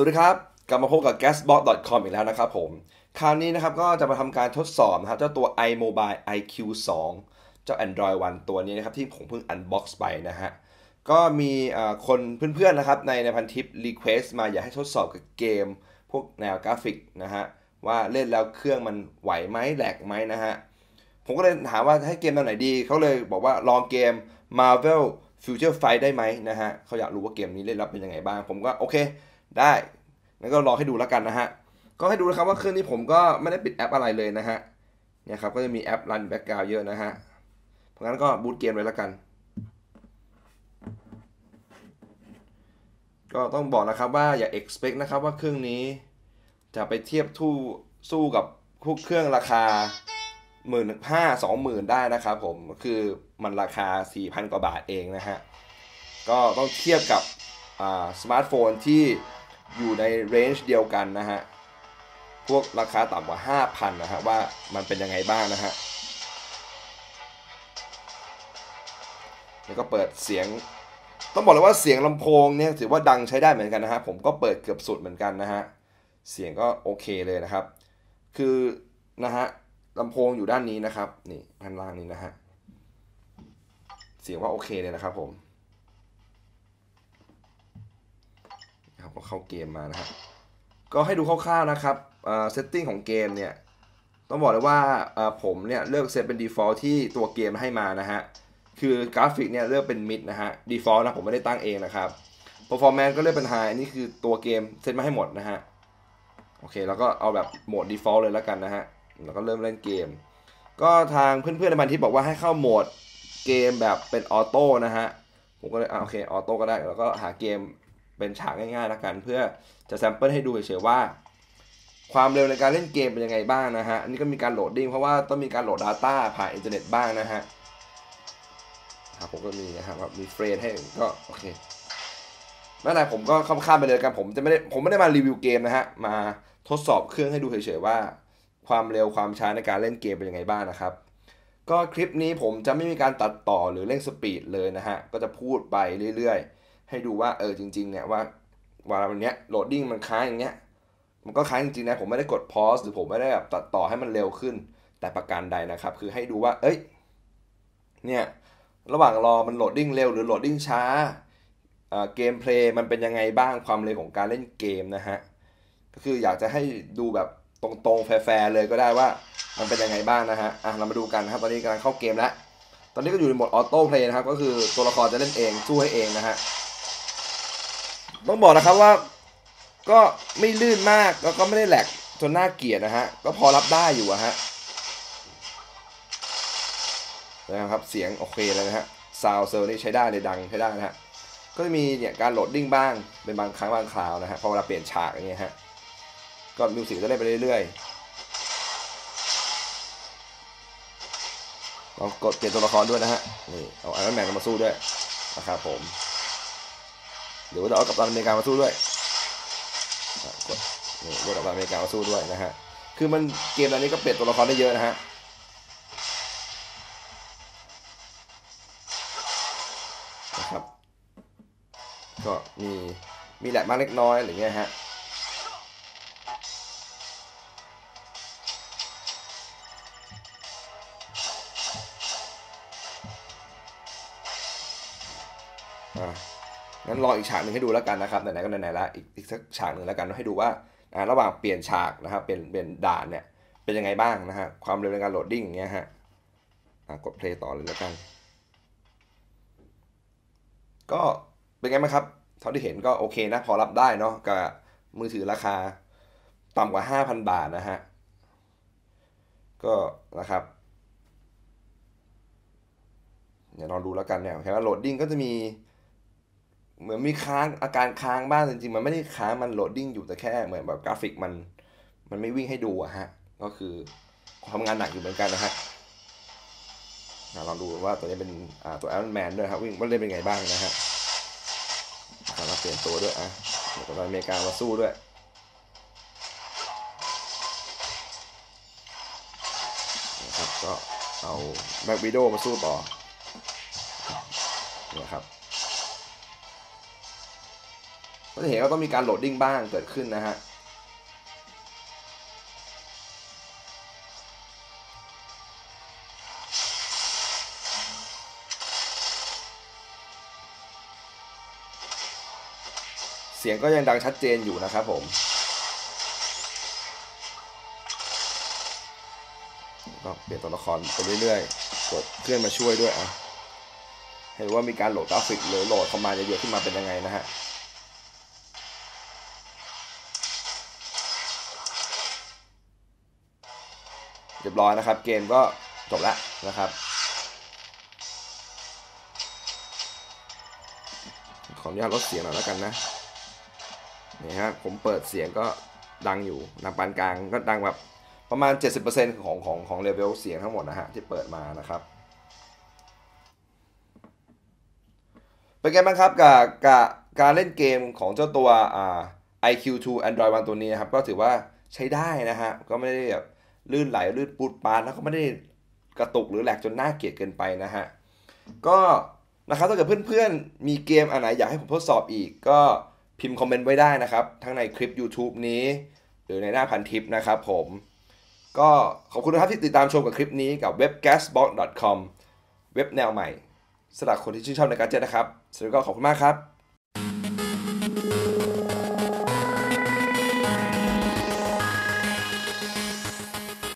สวัสดีครับ กลับมาพบกับ gasbox.com อีกแล้วนะครับผม คราวนี้นะครับก็จะมาทำการทดสอบนะครับ เจ้าตัว iMobile IQ 2 เจ้า Android One ตัวนี้นะครับ ที่ผมเพิ่ง unbox ไปนะฮะ ก็มีคนเพื่อนๆนะครับ ในในพันทิป request มาอยากให้ทดสอบกับเกม พวกแนวกราฟิกนะฮะ ว่าเล่นแล้วเครื่องมันไหวไหมแหลกไหมนะฮะ ผมก็เลยถามว่าให้เกมตัวไหนดี เขาเลยบอกว่าลองเกม Marvel Future Fight ได้ไหมนะฮะเขาอยากรู้ว่าเกมนี้เล่นแล้วเป็นยังไงบ้าง ผมก็โอเค ได้งั้นก็รอให้ดูแล้วกันนะฮะก็ให้ดูนะครับว่าเครื่องนี้ผมก็ไม่ได้ปิดแอปอะไรเลยนะฮะเนี่ยครับก็จะมีแอปรันแบ็กกราวเยอะนะฮะเพราะงั้นก็บูตเกมเลยแล้วกัน ก็ต้องบอกนะครับว่าอย่า expect นะครับว่าเครื่องนี้ จะไปเทียบทู่สู้กับพวกเครื่องราคาหมื่นห้าสองหมื่นได้นะครับผมคือมันราคา 4,000 กว่าบาทเองนะฮะ ก็ต้องเทียบกับสมาร์ทโฟนที่ อยู่ในเรนจ์เดียวกันนะฮะ พวกราคาต่ำกว่า 5,000 นะฮะ ว่ามันเป็นยังไงบ้างนะฮะ แล้วก็เปิดเสียง ต้องบอกเลยว่าเสียงลำโพงเนี่ยถือว่าดังใช้ได้เหมือนกันนะฮะ ผมก็เปิดเกือบสุดเหมือนกันนะฮะ เสียงก็โอเคเลยนะครับ คือนะฮะลำโพงอยู่ด้านนี้นะครับ นี่ด้านล่างนี้นะฮะ เสียงว่าโอเคเลยนะครับผมครับ ก็เข้าเกมมานะครับก็ให้ดูคร่าวๆนะครับเซตติ้งของเกมเนี่ยต้องบอกเลยว่าผมเนี่ยเลือกเซตเป็น default ที่ตัวเกมให้มานะฮะคือกราฟิกเนี่ยเลือกเป็น mid นะฮะ default นะผมไม่ได้ตั้งเองนะครับ performance ก็เลือกเป็น high นี่คือตัวเกมเซตมาให้หมดนะฮะโอเคแล้วก็เอาแบบโหมด default เลยแล้วกันนะฮะแล้วก็เริ่มเล่นเกม ก็ทางเพื่อนๆในบันทิปบอกว่าให้เข้าโหมดเกมแบบเป็นออโต้นะฮะผมก็เลยอ่าโอเคออโต้ก็ได้แล้วก็หาเกม เป็นฉากง่ายๆแล้วกัน เพื่อจะแซมเปิลให้ดูเฉยๆว่า ความเร็วในการเล่นเกมเป็นยังไงบ้างนะฮะอันนี้ก็มีการโหลดดิ้งเพราะว่าต้องมีการโหลด Data ผ่านอินเทอร์เน็ตบ้างนะฮะครับผมก็มีนะครับมีเฟรนให้ก็โอเคไม่เป็นไรผมก็ข้ามไปเลยกันผมจะไม่ได้ผมไม่ได้มารีวิวเกมนะฮะมาทดสอบเครื่องให้ดูเฉยๆว่า ความเร็วความช้าในการเล่นเกมเป็นยังไงบ้างนะครับ ก็คลิปนี้ผมจะไม่มีการตัดต่อหรือเร่งสปีดเลยนะฮะก็จะพูดไปเรื่อยๆ ให้ดูว่าเออจริงๆเนี่ยว่าวลาวันนี้โหลดดิ้งมันค้างอย่างเงี้ยมันก็ค้างจริงๆนะผมไม่ได้กดพอสหรือผมไม่ได้แบบตัดต่อให้มันเร็วขึ้น แต่ประการใดนะครับ คือให้ดูว่า เอ้ยเนี่ยระหว่างรอมันโหลดดิ้งเร็วหรือโหลดดิ้งช้าเกมเพลย์มันเป็นยังไงบ้างความเร็วของการเล่นเกมนะฮะก็คืออยากจะให้ดูแบบตรงๆแฟร์เลยก็ได้ว่ามันเป็นยังไงบ้างนะฮะอะเรามาดูกันนะครับ ตอนนี้กำลังเข้าเกมแล้ว ตอนนี้ก็อยู่ในโหมดออโต้เพลย์นะครับ ก็คือตัวละครจะเล่นเองสู้ให้เองนะฮะ ต้องบอกนะครับว่าก็ไม่ลื่นมากแล้วก็ไม่ได้แหลกจนน่าเกลียดนะฮะ ก็พอรับได้อยู่อะฮะนะครับเสียงโอเคเลยนะฮะซาวเซอร์นี่ใช้ได้เลยดังใช้ได้นะฮะก็จะมีเนี่ยการโหลดดิ้งบ้างเป็นบางครั้งบางคราวนะฮะพอเวลาเปลี่ยนฉากอย่างเงี้ยฮะก็มิวสิกจะเล่นไปเรื่อยๆลองกดเปลี่ยนตัวละครด้วยนะฮะนี่เอาไอรอนแมนมาสู้ด้วยนะครับผม หรือว่าจะเอากับตันอเมริกามาสู้ด้วยกดนี่เรียกกับตันอเมริกามาสู้ด้วยนะฮะคือมันเกมอันนี้ก็เปลี่ยนตัวละครได้เยอะนะฮะนะครับ ก็มีมีแหลกมากเล็กน้อยอะไรเงี้ยฮะอ่า งั้นรออีกฉากหนึ่งให้ดูแล้วกันนะครับไหนๆก็ไหนๆแล้วอีกอีกสักฉากหนึ่งแล้วกันให้ดูว่าระหว่างเปลี่ยนฉากนะครับเป็นเป็นด่านเนี่ยเป็นยังไงบ้างนะฮะความเร็วในการโหลดดิ้งเงี้ยฮะกดเพลย์ต่อเลยแล้วกัน ก็เป็นไงไหมครับเท่าที่เห็นก็โอเคนะพอรับได้เนาะกับมือถือราคาต่ำกว่า 5,000 บาทนะฮะ ก็นะครับเดี๋ยวลองดูแล้วกันเนี่ยเห็นว่าโหลดดิ้งก็จะมี เหมือนมีค้างอาการค้างบ้างจริงๆ มันไม่ได้ค้างมันโหลดดิ้งอยู่แต่แค่เหมือนแบบกราฟิกมัน มันไม่วิ่งให้ดูอะฮะ ก็คือทำงานหนักอยู่เหมือนกันนะฮะลองดูว่าตัวนี้เป็นตัวแอรอนแมนด้วยครับวิ่งว่าเล่นเป็นไงบ้างนะฮะสามารถเปลี่ยนตัวด้วยอะตัวอเมริกามาสู้ด้วยนะครับก็เอาแบ็กวิดโอมาสู้ต่อนี่ยครับ ก็จะเห็นว่าต้องมีการโหลดดิ้งบ้างเกิดขึ้นนะฮะเสียงก็ยังดังชัดเจนอยู่นะครับผม ก็เปลี่ยนตัวละครไปเรื่อยๆ กดเคลื่อนมาช่วยด้วยอะให้รู้ว่ามีการโหลดกราฟิกหรือโหลดคอมมาเยอะๆขึ้นมาเป็นยังไงนะฮะ เรียบร้อยนะครับ เกมก็จบแล้วนะครับ ขออนุญาตลดเสียงหน่อยแล้วกันนะนี่ฮะผมเปิดเสียงก็ดังอยู่ดังปานกลางก็ดังแบบประมาณ 70%ของของของเลเวลเสียงทั้งหมดนะฮะที่เปิดมานะครับเป็นไงบ้างครับกับกับการเล่นเกมของเจ้าตัวอ่า iQ2 Android One ตัวนี้นะครับ ก็ถือว่าใช้ได้นะฮะ ก็ไม่ได้แบบ ลื่นไหลลื่นปูดปานแล้วก็ไม่ได้กระตุกหรือแหลกจนน่าเกลียดเกินไปนะฮะก็นะครับถ้าเกิดเพื่อนๆ มีเกมอันไหนอยากให้ผมทดสอบอีก ก็พิมพ์คอมเมนต์ไว้ได้นะครับ ทั้งในคลิป YouTube นี้ หรือในหน้าพันทิปนะครับผม ก็ขอบคุณนะครับที่ติดตามชมกับคลิปนี้กับเว็บ gasbox.com เว็บแนวใหม่สำหรับคนที่ชื่นชอบในการเจ็ตนะครับสวัสดีก็ขอบคุณมากครับ